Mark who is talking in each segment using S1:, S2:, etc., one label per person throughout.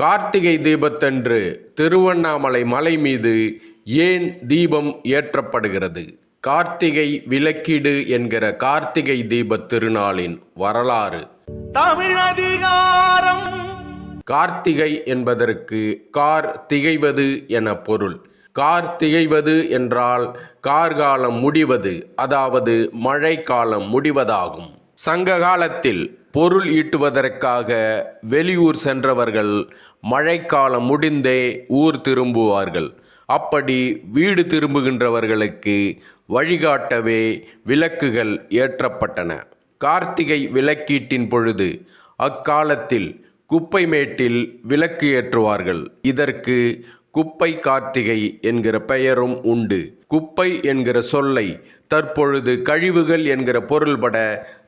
S1: கார்த்திகை தீபத்தன்று திருவண்ணாமலை மலை மீது ஏன் தீபம் ஏற்றப்படுகிறது? கார்த்திகை விளக்கீடு என்கிற கார்த்திகை தீபத் திருநாளின் வரலாறு.
S2: தமிழதிகாரம்.
S1: கார்த்திகை என்பதற்கு கார் திகைவது என பொருள். கார் திகைவது என்றால் கார்காலம் முடிவது அதாவது மழைக்காலம் முடிவதாகும். சங்க காலத்தில் பொருள் ஈட்டுவதற்காக வெளியூர் சென்றவர்கள் மழைக்காலம் முடிந்தே ஊர் திரும்புவார்கள். அப்படி வீடு திரும்புகின்றவர்களுக்கு வழிகாட்டவே விளக்குகள் ஏற்றப்பட்டன. கார்த்திகை விளக்கீட்டின் பொழுது அக்காலத்தில் குப்பை மேட்டில் விளக்கு ஏற்றுவார்கள். இதற்கு குப்பை கார்த்திகை என்கிற பெயரும் உண்டு. குப்பை என்கிற சொல்லை தற்பொழுது கழிவுகள் என்கிற பொருள்பட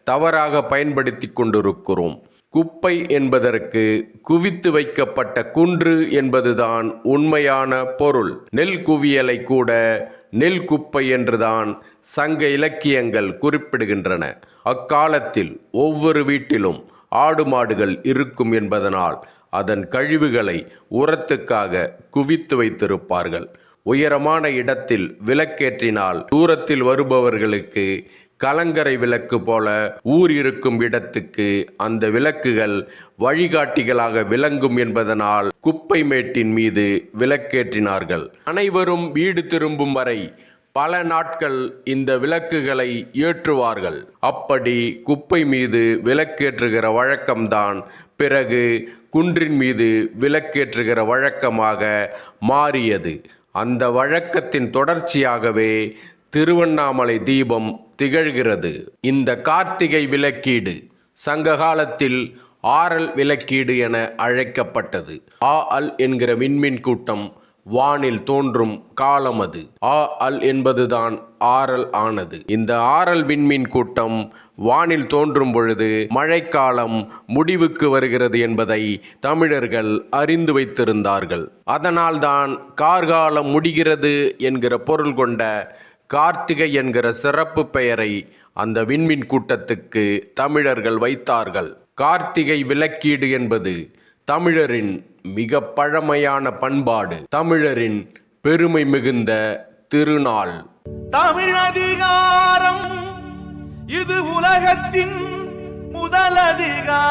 S1: தவறாக பயன்படுத்தி கொண்டிருக்கிறோம். குப்பை என்பதற்கு குவித்து வைக்கப்பட்ட குன்று என்பதுதான் உண்மையான பொருள். நெல் குவியலை கூட நெல் குப்பை என்றுதான் சங்க இலக்கியங்கள் குறிப்பிடுகின்றன. அக்காலத்தில் ஒவ்வொரு வீட்டிலும் ஆடு மாடுகள் இருக்கும் என்பதனால் அதன் கழிவுகளை உரத்துக்காக குவித்து வைத்திருப்பார்கள். உயரமான இடத்தில் விளக்கேற்றினால் தூரத்தில் வருபவர்களுக்கு கலங்கரை விளக்கு போல ஊர் இருக்கும் இடத்துக்கு அந்த விளக்குகள் வழிகாட்டிகளாக விளங்கும் என்பதனால் குப்பை மேட்டின் மீது விளக்கேற்றினார்கள். அனைவரும் வீடு திரும்பும் வரை பல நாட்கள் இந்த விளக்குகளை ஏற்றுவார்கள். அப்படி குப்பை மீது விளக்கேற்றுகிற வழக்கம்தான் பிறகு குன்றின் மீது விளக்கேற்றுகிற வழக்கமாக மாறியது. அந்த வழக்கத்தின் தொடர்ச்சியாகவே திருவண்ணாமலை தீபம் திகழ்கிறது. இந்த கார்த்திகை விளக்கீடு சங்ககாலத்தில் ஆரல் விளக்கீடு என அழைக்கப்பட்டது. ஆ அல் என்கிற விண்மீன் கூட்டம் வானில் தோன்றும் காலம் அது. ஆ அல் என்பதுதான் ஆரல் ஆனது. இந்த ஆரல் விண்மீன் கூட்டம் வானில் தோன்றும் பொழுது மழைக்காலம் முடிவுக்கு வருகிறது என்பதை தமிழர்கள் அறிந்து வைத்திருந்தார்கள். அதனால்தான் கார்காலம் முடிகிறது என்கிற பொருள் கொண்ட கார்த்திகை என்கிற சிறப்பு பெயரை அந்த விண்மீன் கூட்டத்துக்கு தமிழர்கள் வைத்தார்கள். கார்த்திகை விளக்கீடு என்பது தமிழரின் மிக பழமையான பண்பாடு தமிழரின் பெருமை மிகுந்த திருநாள்.
S2: தமிழதிகாரம் இது உலகத்தின் முதலதிகாரம்